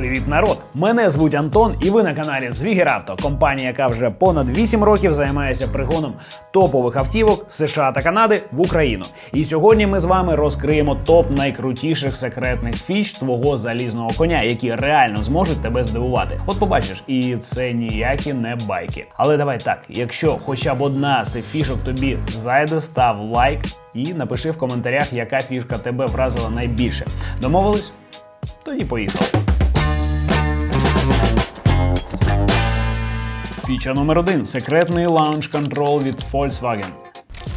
Привіт, народ! Мене звуть Антон, і ви на каналі Звігеравто, компанія, яка вже понад 8 років займається пригоном топових автівок США та Канади в Україну. І сьогодні ми з вами розкриємо топ найкрутіших секретних фіч твого залізного коня, які реально зможуть тебе здивувати. От побачиш, і це ніякі не байки. Але давай так, якщо хоча б одна з цих фішок тобі зайде, став лайк і напиши в коментарях, яка фішка тебе вразила найбільше. Домовились? Тоді поїхали. Фіча номер один секретний лаунж контрол від Volkswagen.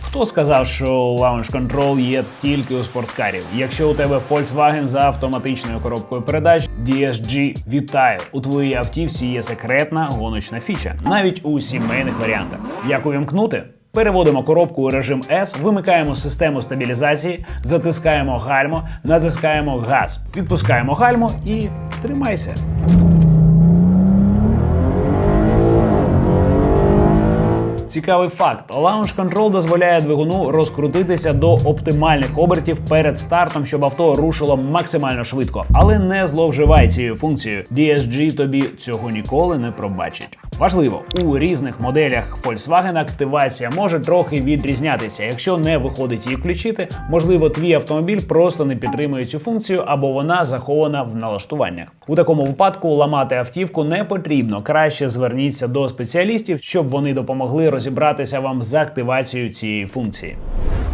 Хто сказав, що лаунж контрол є тільки у спорткарів? Якщо у тебе Volkswagen за автоматичною коробкою передач, DSG вітаю! У твоїй автівці є секретна гоночна фіча, навіть у сімейних варіантах. Як увімкнути? Переводимо коробку у режим S, вимикаємо систему стабілізації, затискаємо гальмо, натискаємо газ, відпускаємо гальмо і тримайся. Цікавий факт: Launch Control дозволяє двигуну розкрутитися до оптимальних обертів перед стартом, щоб авто рушило максимально швидко. Але не зловживай цією функцією. DSG тобі цього ніколи не пробачить. Важливо, у різних моделях Volkswagen активація може трохи відрізнятися. Якщо не виходить її включити, можливо, твій автомобіль просто не підтримує цю функцію або вона захована в налаштуваннях. У такому випадку ламати автівку не потрібно. Краще зверніться до спеціалістів, щоб вони допомогли розібратися вам з активацією цієї функції.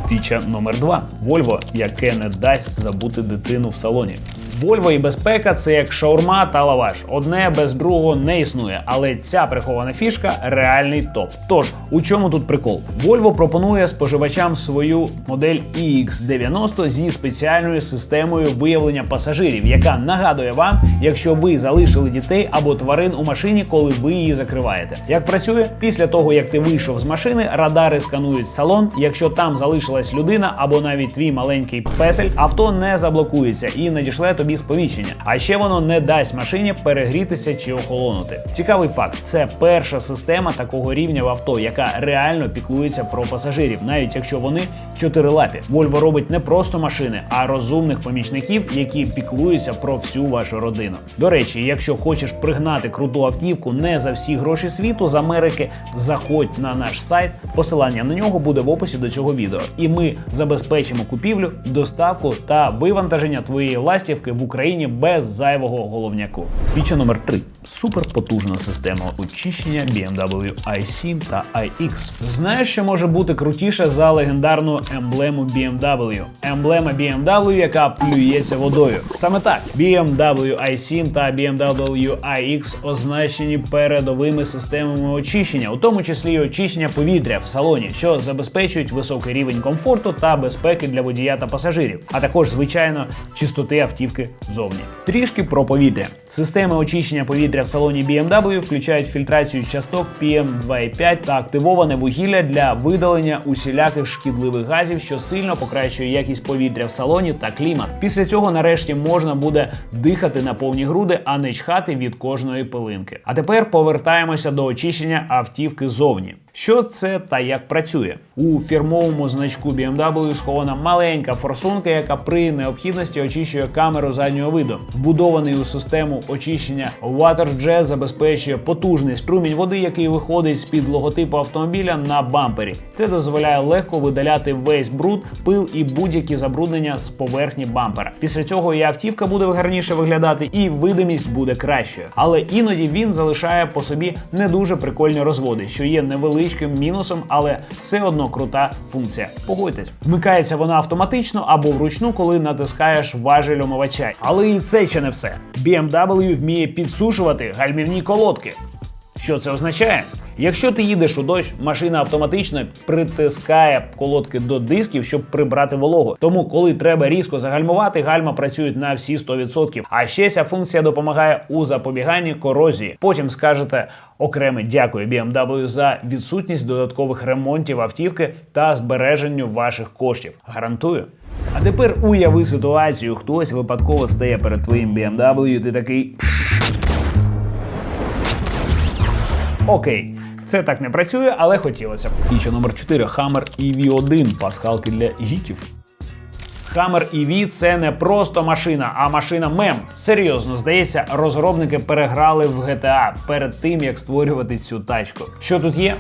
Фіча номер 2 Volvo, яке не дасть забути дитину в салоні. Volvo і безпека це як шаурма та лаваш. Одне без другого не існує, але ця прихована фішка реальний топ. Тож у чому тут прикол? Volvo пропонує споживачам свою модель EX90 зі спеціальною системою виявлення пасажирів, яка нагадує вам, якщо ви залишили дітей або тварин у машині, коли ви її закриваєте. Як працює після того, як ти вийшов з машини, радари сканують салон. Якщо там залишилась людина або навіть твій маленький песель, авто не заблокується і надішле тобі сповіщення. А ще воно не дасть машині перегрітися чи охолонути. Цікавий факт: це перша система такого рівня в авто, яка реально піклується про пасажирів, навіть якщо вони чотирилапі. Volvo робить не просто машини, а розумних помічників, які піклуються про всю вашу родину. До речі, якщо хочеш пригнати круту автівку не за всі гроші світу з Америки, заходь на наш сайт. Посилання на нього буде в описі до цього відео. І ми забезпечимо купівлю, доставку та вивантаження твоєї ластівки в Україні без зайвого головняку. Фіча номер 3 суперпотужна система очищення BMW i7 та iX. Знаєш, що може бути крутіше за легендарну емблему BMW? Емблема BMW, яка плюється водою. Саме так, BMW i7 та BMW iX означені передовими системами очищення, у тому числі й очищення повітря в салоні, що забезпечують високий рівень комфорту та безпеки для водія та пасажирів, а також, звичайно, чистоти автівки зовні. Трішки про повітря. Системи очищення повітря в салоні BMW включають фільтрацію часток PM2,5 та активоване вугілля для видалення усіляких шкідливих газів, що сильно покращує якість повітря в салоні та клімат. Після цього, нарешті, можна буде дихати на повні груди, а не чхати від кожної пилинки. А тепер повертаємося до очищення автівки зовні. Що це та як працює? У фірмовому значку BMW схована маленька форсунка, яка при необхідності очищує камеру заднього виду. Вбудований у систему очищення WaterJet забезпечує потужний струмінь води, який виходить з під логотипу автомобіля на бампері. Це дозволяє легко видаляти весь бруд, пил і будь-які забруднення з поверхні бампера. Після цього і автівка буде гарніше виглядати, і видимість буде кращою. Але іноді він залишає по собі не дуже прикольні розводи, що є невеличким мінусом, але все одно крута функція. Погодьтесь, вмикається вона автоматично або вручну, коли натискаєш важель омивача. Але і це ще не все. BMW вміє підсушувати гальмівні колодки. Що це означає? Якщо ти їдеш у дощ, машина автоматично притискає колодки до дисків, щоб прибрати вологу. Тому, коли треба різко загальмувати, гальма працюють на всі 100%. А ще ця функція допомагає у запобіганні корозії. Потім скажете окреме дякую BMW за відсутність додаткових ремонтів автівки та збереженню ваших коштів. Гарантую. А тепер уяви ситуацію, хтось випадково стає перед твоїм BMW, і ти такий. Окей, це так не працює, але хотілося б. Фіча номер 4 Hammer EV1 пасхалки для гіків. Hammer EV – це не просто машина, а машина мем. Серйозно, здається, розробники переграли в GTA перед тим, як створювати цю тачку. Що тут є?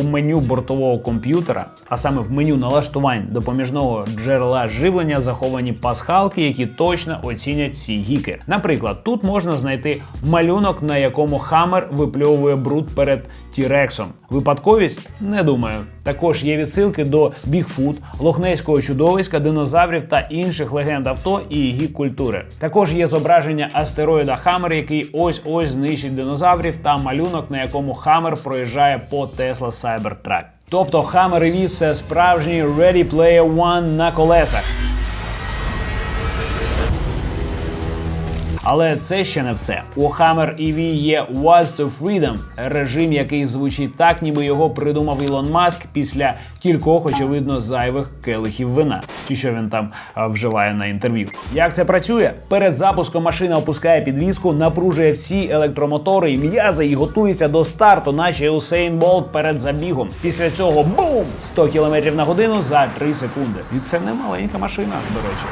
У меню бортового комп'ютера, а саме в меню налаштувань допоміжного джерела живлення, заховані пасхалки, які точно оцінять ці гіки. Наприклад, тут можна знайти малюнок, на якому Хаммер випльовує бруд перед Тірексом. Випадковість? Не думаю. Також є відсилки до Бігфут, лохнеського чудовиська, динозаврів та інших легенд авто і гік культури. Також є зображення астероїда Хаммер, який ось ось знищить динозаврів, та малюнок, на якому Хаммер проїжджає по Tesla Cybertruck. Тобто Hammer EV – це справжній Ready Player One на колесах. Але це ще не все. У Hammer EV є What's to Freedom – режим, який звучить так, ніби його придумав Ілон Маск після кількох, очевидно, зайвих келихів вина. Чи що він там вживає на інтерв'ю. Як це працює? Перед запуском машина опускає підвіску, напружує всі електромотори і м'язи і готується до старту, наче Усейн Болт перед забігом. Після цього бум! 100 км на годину за 3 секунди. І це не маленька машина, до речі.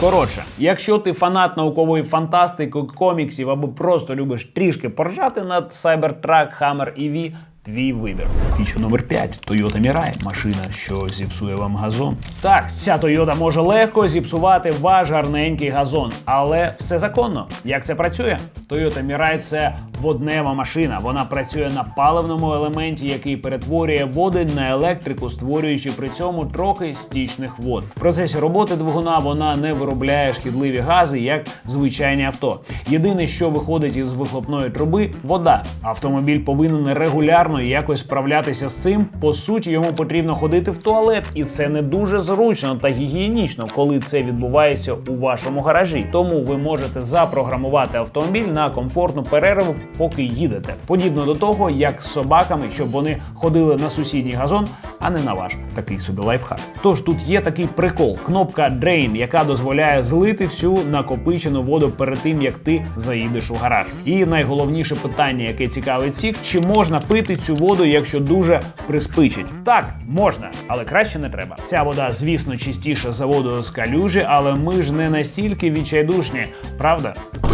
Коротше, якщо ти фанат наукової фантастики, коміксів або просто любиш трішки поржати над Cybertruck Hammer EV, твій вибір. Фіча номер 5 Toyota Mirai. Машина, що зіпсує вам газон. Так, ця Toyota може легко зіпсувати ваш гарненький газон, але все законно. Як це працює? Toyota Mirai – це воднева машина. Вона працює на паливному елементі, який перетворює води на електрику, створюючи при цьому трохи стічних вод. В процесі роботи двигуна вона не виробляє шкідливі гази, як звичайні авто. Єдине, що виходить із вихлопної труби вода. Автомобіль повинен регулярно якось справлятися з цим. По суті, йому потрібно ходити в туалет, і це не дуже зручно та гігієнічно, коли це відбувається у вашому гаражі. Тому ви можете запрограмувати автомобіль на комфортну перерву, поки їдете. Подібно до того, як з собаками, щоб вони ходили на сусідній газон, а не на ваш. Такий собі лайфхак. Тож тут є такий прикол: кнопка Drain, яка дозволяє злити всю накопичену воду перед тим, як ти заїдеш у гараж. І найголовніше питання, яке цікавить всіх, чи можна пити цю воду, якщо дуже приспичить? Так, можна, але краще не треба. Ця вода, звісно, чистіша за воду з калюжі, але ми ж не настільки відчайдушні, правда?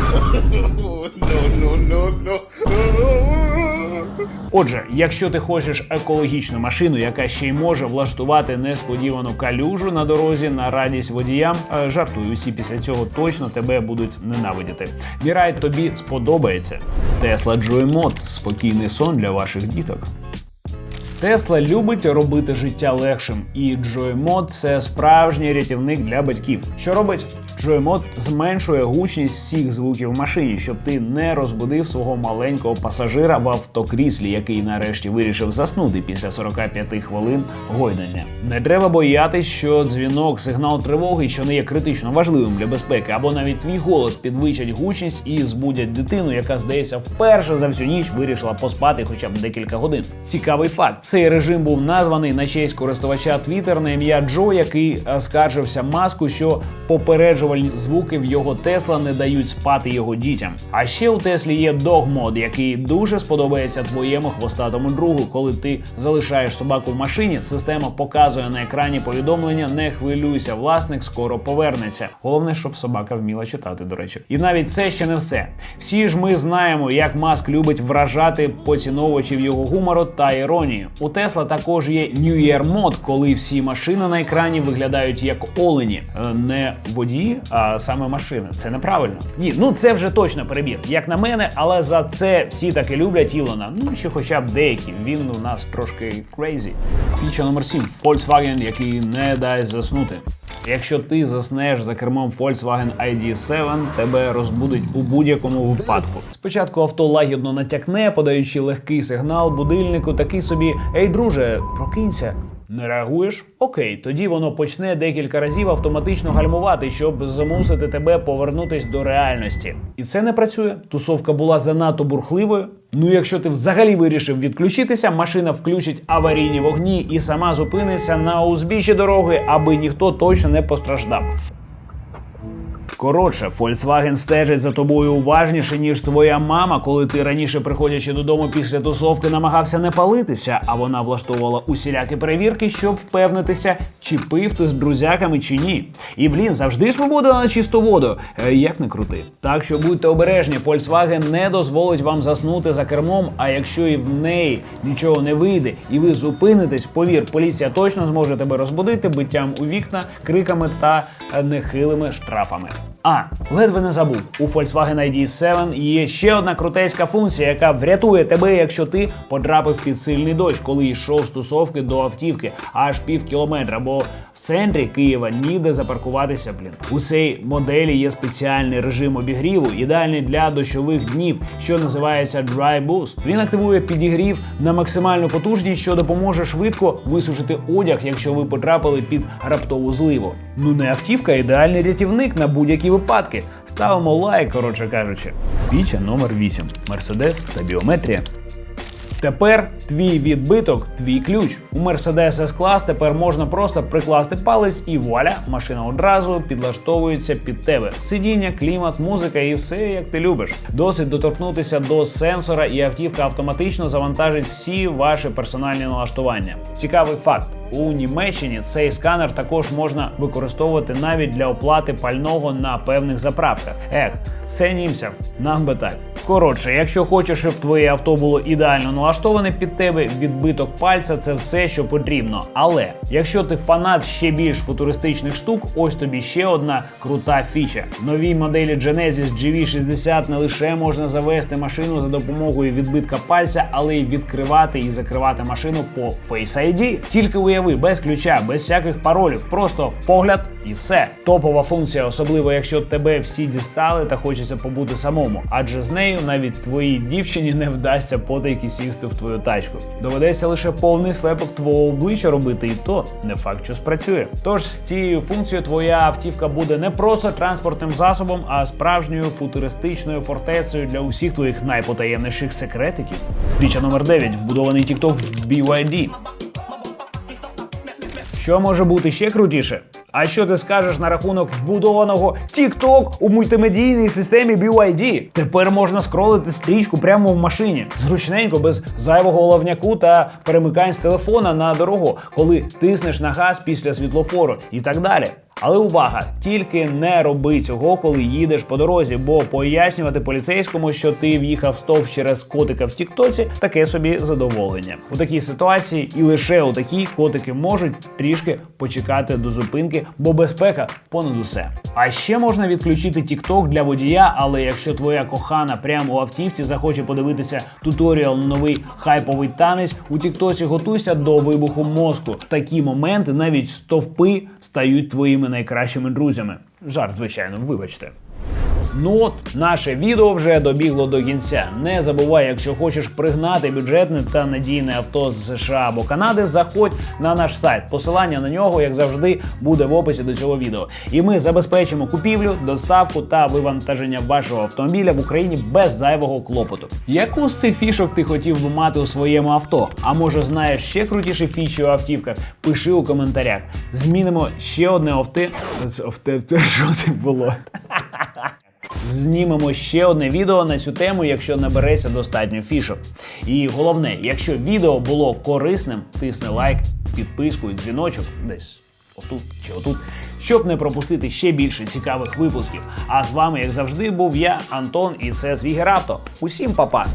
Отже, якщо ти хочеш екологічну машину, яка ще й може влаштувати несподівану калюжу на дорозі на радість водіям, е, жартую, усі після цього точно тебе будуть ненавидіти. Мірай тобі сподобається. Tesla Joy Mod – спокійний сон для ваших діток. Тесла любить робити життя легшим, і JoyMod – це справжній рятівник для батьків. Що робить? JoyMod зменшує гучність всіх звуків в машині, щоб ти не розбудив свого маленького пасажира в автокріслі, який нарешті вирішив заснути після 45 хвилин гойдання. Не треба боятись, що дзвінок, сигнал тривоги, що не є критично важливим для безпеки, або навіть твій голос підвищать гучність і збудять дитину, яка здається вперше за всю ніч вирішила поспати хоча б декілька годин. Цікавий факт: цей режим був названий на честь користувача Twitter на ім'я Джо, який скаржився маску, що попереджувальні звуки в його Тесла не дають спати його дітям. А ще у Теслі є Mode, який дуже сподобається твоєму хвостатому другу. Коли ти залишаєш собаку в машині, система показує на екрані повідомлення: не хвилюйся, власник скоро повернеться. Головне, щоб собака вміла читати, до речі. І навіть це ще не все. Всі ж ми знаємо, як Маск любить вражати поціновувачів його гумору та іронії. У Тесла також є New Year Mode, коли всі машини на екрані виглядають як олені, Е, не водії, а саме машини. Це неправильно. Ні, ну це вже точно перебір, як на мене, але за це всі таки люблять Ілона. Ну чи хоча б деякі. Він у нас трошки crazy. Фіча номер 7. Volkswagen, який не дай заснути. Якщо ти заснеш за кермом Volkswagen ID7, тебе розбудить у будь-якому випадку. Спочатку авто лагідно натякне, подаючи легкий сигнал будильнику, такий собі: Ей, друже, прокинься. Не реагуєш? Окей, тоді воно почне декілька разів автоматично гальмувати, щоб змусити тебе повернутись до реальності. І це не працює. Тусовка була занадто бурхливою. Ну, якщо ти взагалі вирішив відключитися, машина включить аварійні вогні і сама зупиниться на узбіччі дороги, аби ніхто точно не постраждав. Коротше, Volkswagen стежить за тобою уважніше, ніж твоя мама, коли ти раніше, приходячи додому після тусовки, намагався не палитися, а вона влаштовувала усілякі перевірки, щоб впевнитися, чи пив ти з друзяками чи ні. І блін, завжди ж виводила на чисту воду. Е, як не крути. Так що будьте обережні, Volkswagen не дозволить вам заснути за кермом. А якщо і в неї нічого не вийде, і ви зупинитесь, повір, поліція точно зможе тебе розбудити биттям у вікна, криками та е, нехилими штрафами. А, ледве не забув. У Volkswagen ID7 є ще одна крутейська функція, яка врятує тебе, якщо ти потрапив під сильний дощ, коли йшов з тусовки до автівки аж пів кілометра, бо центрі Києва ніде запаркуватися. Блін. У цій моделі є спеціальний режим обігріву, ідеальний для дощових днів, що називається Dry Boost. Він активує підігрів на максимальну потужність, що допоможе швидко висушити одяг, якщо ви потрапили під раптову зливу. Ну не автівка, ідеальний рятівник на будь-які випадки. Ставимо лайк, коротше кажучи. Фіча номер 8. Мерседес та біометрія. Тепер твій відбиток, твій ключ. У Mercedes S-Class тепер можна просто прикласти палець і вуаля, машина одразу підлаштовується під тебе. Сидіння, клімат, музика і все як ти любиш. Досить доторкнутися до сенсора, і автівка автоматично завантажить всі ваші персональні налаштування. Цікавий факт. У Німеччині цей сканер також можна використовувати навіть для оплати пального на певних заправках. Ех, це німцям, нам би так. Коротше, якщо хочеш, щоб твоє авто було ідеально налаштоване під тебе, відбиток пальця це все, що потрібно. Але якщо ти фанат ще більш футуристичних штук, ось тобі ще одна крута фіча. Новій моделі Genesis GV60 не лише можна завести машину за допомогою відбитка пальця, але й відкривати і закривати машину по Face ID. Тільки уяви, без ключа, без всяких паролів, просто погляд і все. Топова функція, особливо якщо тебе всі дістали та хочеться побути самому, адже з нею навіть твоїй дівчині не вдасться потайки сісти в твою тачку. Доведеться лише повний слепок твого обличчя робити, і то не факт, що спрацює. Тож з цією функцією твоя автівка буде не просто транспортним засобом, а справжньою футуристичною фортецею для усіх твоїх найпотаємніших секретиків. Фіча номер 9. вбудований TikTok в BYD. Що може бути ще крутіше? А що ти скажеш на рахунок вбудованого TikTok у мультимедійній системі BYD? Тепер можна скролити стрічку прямо в машині, зручненько, без зайвого головняку та перемикань з телефона на дорогу, коли тиснеш на газ після світлофору і так далі. Але увага, тільки не роби цього, коли їдеш по дорозі, бо пояснювати поліцейському, що ти в'їхав стовп через котика в Тіктоці, таке собі задоволення. У такій ситуації і лише у такій котики можуть трішки почекати до зупинки, бо безпека понад усе. А ще можна відключити TikTok для водія, але якщо твоя кохана прямо у автівці захоче подивитися туторіал на новий хайповий танець, у Тіктоці готуйся до вибуху мозку. В такі моменти навіть стовпи стають твоїми найкращими друзями. Жарт, звичайно, вибачте. Ну от, наше відео вже добігло до кінця. Не забувай, якщо хочеш пригнати бюджетне та надійне авто з США або Канади, заходь на наш сайт. Посилання на нього, як завжди, буде в описі до цього відео. І ми забезпечимо купівлю, доставку та вивантаження вашого автомобіля в Україні без зайвого клопоту. Яку з цих фішок ти хотів би мати у своєму авто? А може знаєш ще крутіші фіші у автівках? Пиши у коментарях. Змінимо ще одне. Авте, що це було? Знімемо ще одне відео на цю тему, якщо набереться достатньо фішок. І головне, якщо відео було корисним, тисни лайк, підписку і дзвіночок десь отут чи отут, щоб не пропустити ще більше цікавих випусків. А з вами, як завжди, був я, Антон, і це Звігерапто. Усім па-па!